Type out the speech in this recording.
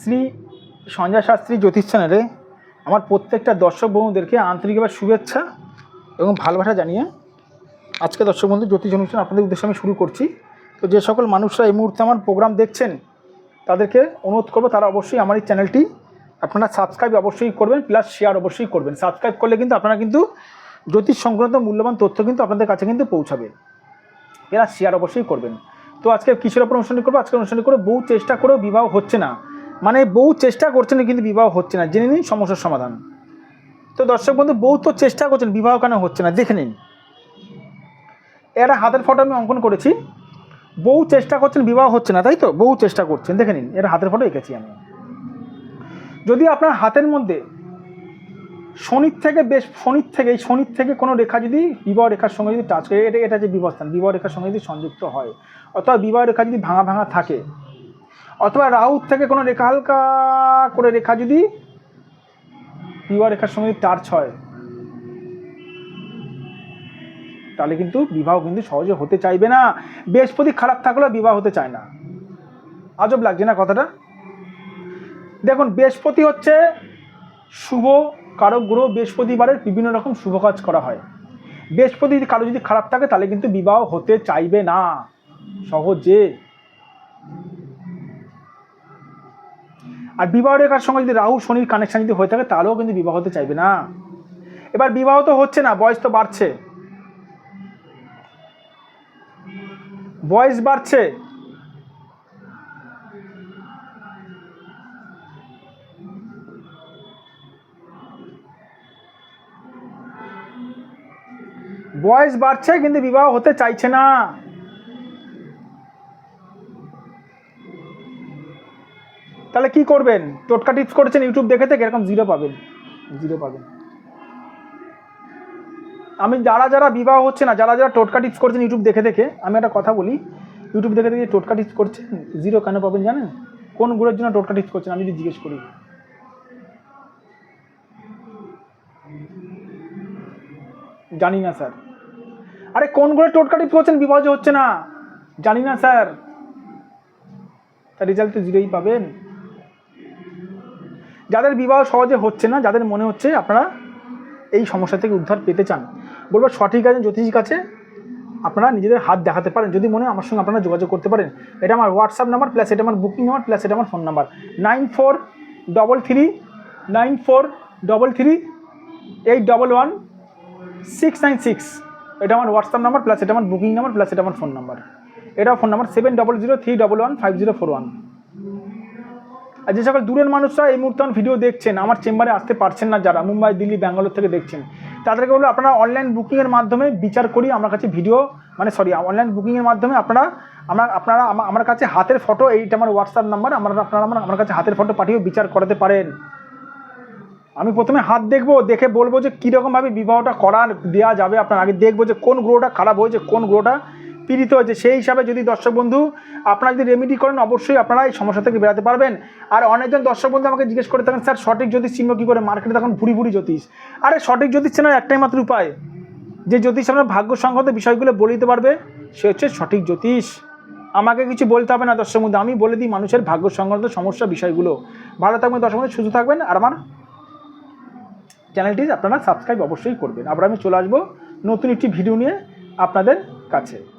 শ্রী সঞ্জয় শাস্ত্রী জ্যোতিষ চ্যানেলে আমার প্রত্যেকটা দর্শক বন্ধুদেরকে আন্তরিকভাবে শুভেচ্ছা এবং ভালোবাসা জানিয়ে আজকে দর্শক বন্ধু জ্যোতিষ অনুষ্ঠান আপনাদের উদ্দেশ্যে আমি শুরু করছি। তো যে সকল মানুষরা এই মুহূর্তে আমার প্রোগ্রাম দেখছেন, তাদেরকে অনুরোধ করব তারা অবশ্যই আমার এই চ্যানেলটি আপনারা সাবস্ক্রাইব অবশ্যই করবেন, প্লাস শেয়ার অবশ্যই করবেন। সাবস্ক্রাইব করলে কিন্তু আপনারা কিন্তু জ্যোতিষ সংক্রান্ত মূল্যবান তথ্য কিন্তু আপনাদের কাছে কিন্তু পৌঁছাবে। এরা শেয়ার অবশ্যই করবেন। তো আজকে কিসের ওপর অনুষ্ঠানটি করব? আজকে অনুষ্ঠানটি করে বহু চেষ্টা করেও বিবাহ হচ্ছে না। মানে বহু চেষ্টা করছেন কিন্তু বিবাহ হচ্ছে না। জেনে নিন সমস্যার সমাধান। তো দর্শক বন্ধু বহু তো চেষ্টা করছেন বিবাহ কেন হচ্ছে না? দেখে নিন। এরা হাতের ফটো আমি অঙ্কন করেছি। বহু চেষ্টা করছেন বিবাহ হচ্ছে না, তাই তো? বহু চেষ্টা করছেন দেখে নিন। এরা হাতের ফটো এঁকেছি আমি। যদি আপনার হাতের মধ্যে শনির থেকে বেশ, শনির থেকে, এই শনির থেকে কোনো রেখা যদি, বিবাহ রেখার সঙ্গে যদি টাচ করে, এটা এটা যে বিবস্থান, বিবাহ রেখার সঙ্গে যদি সংযুক্ত হয়, অথবা বিবাহ রেখা যদি ভাঙা ভাঙা থাকে অথবা রাহুর থেকে কোনো রেখা হালকা করে রেখা যদি বিবাহ রেখার সঙ্গে যদি টাচ হয়, তাহলে কিন্তু বিবাহ কিন্তু সহজে হতে চাইবে না। বৃহস্পতি খারাপ থাকলেও বিবাহ হতে চায় না। আজব লাগছে না কথাটা? দেখুন, বৃহস্পতি হচ্ছে শুভ কারক গ্রহ বৃহস্পতিবারের বিভিন্ন রকম শুভ কাজ করা হয়। বৃহস্পতি কারও যদি খারাপ থাকে, তাহলে কিন্তু বিবাহ হতে চাইবে না। সহজে। আর বিবাহ রেখার সঙ্গে যদি রাহু শনির কানেকশান যদি হয়ে থাকে, তাহলেও কিন্তু বিবাহ হতে চাইবে না। এবার বিবাহ তো হচ্ছে না, বয়স তো বাড়ছে। বয়স বাড়ছে। বয়স বাড়ছে, কিন্তু বিবাহ হতে চাইছে না। তাহলে কি করবেন? টোটকা টিপস করেছেন ইউটিউব দেখে থেকে এরকম জিরো পাবেন। জিরো পাবেন। আমি যারা যারা বিবাহ হচ্ছে না, যারা যারা টোটকা টিপস করছেন ইউটিউব দেখে দেখে, আমি একটা কথা বলি, ইউটিউব দেখে দেখে টোটকা টিপস করছেন জিরো কেন পাবেন জানেন? কোনগুলোর জন্য টোটকা টিপস করছেন? আমি যদি জিজ্ঞেস করি। জানি না, স্যার। আরে, কোন করে টোটকা টিপস করছেন? বিবাহ হচ্ছে না। জানি না, স্যার। তার রেজাল্ট তো জিরোই পাবেন। যাদের বিবাহ সহজে হচ্ছে না, যাদের মনে হচ্ছে আপনারা এই সমস্যা থেকে উদ্ধার পেতে চান, বলব সঠিক আছে, জ্যোতিষ কাছে আপনারা নিজেদের হাত দেখাতে পারেন। যদি মনে আমার সঙ্গে আপনারা যোগাযোগ করতে পারেন, এটা আমার হোয়াটসঅ্যাপ নাম্বার প্লাস এটা আমার বুকিং নাম্বার প্লাস এটা আমার phone number nine four double three nine four double three eight double one six nine six এটা আমার হোয়াটসঅ্যাপ নাম্বার প্লাস এটা আমার বুকিং নাম্বার প্লাস এটা আমার ফোন নাম্বার এটা phone number seven double zero three double one five zero four one আর যে সকল দূরের মানুষরা এই মুহূর্তে ভিডিও দেখছেন, আমার চেম্বারে আসতে পারছেন না যারা, মুম্বাই, দিল্লি, ব্যাঙ্গালোর থেকে দেখছেন, তাদেরকে বলব আপনারা অনলাইন বুকিংয়ের মাধ্যমে বিচার করি আমার কাছে ভিডিও মানে সরি অনলাইন বুকিংয়ের মাধ্যমে আপনারা, আমরা, আপনারা আমার কাছে হাতের ফটো এইটা আমার হোয়াটসঅ্যাপ নাম্বার আমার আপনারা আমার আমার কাছে হাতের ফটো পাঠিয়েও বিচার করাতে পারেন। আমি প্রথমে হাত দেখব, দেখে বলব যে কীরকমভাবে বিবাহটা করার দেওয়া যাবে আপনার, আগে দেখব যে কোন গ্রহটা খারাপ হয়েছে, কোন গ্রহটা পীড়িত হয়েছে সেই হিসাবে যদি দর্শক বন্ধু আপনারা যদি রেমেডি করেন, অবশ্যই আপনারা এই সমস্যা থেকে বেরাতে পারবেন। আর অনেকজন দর্শক বন্ধু আমাকে জিজ্ঞেস করে থাকেন, স্যার, সঠিক জ্যোতিষ চিহ্ন কী করে মার্কেটে তখন ভুড়ি ভুড়ি জ্যোতিষ। আরে, সঠিক জ্যোতিষ চেনার একটাই মাত্র উপায়। যে জ্যোতিষ আপনার ভাগ্য সংক্রান্ত বিষয়গুলো বলে দিতে পারবে, সে হচ্ছে সঠিক জ্যোতিষ। আমাকে কিছু বলতে হবে না দর্শক বন্ধু, আমি বলে দিই মানুষের ভাগ্য সংক্রান্ত সমস্যা বিষয়গুলো। ভালো থাকবেন দর্শক বন্ধু, সুস্থ থাকবেন। আর আমার চ্যানেলটি আপনারা সাবস্ক্রাইব অবশ্যই করবেন। আবার আমি চলে আসব নতুন একটি ভিডিও নিয়ে আপনাদের কাছে।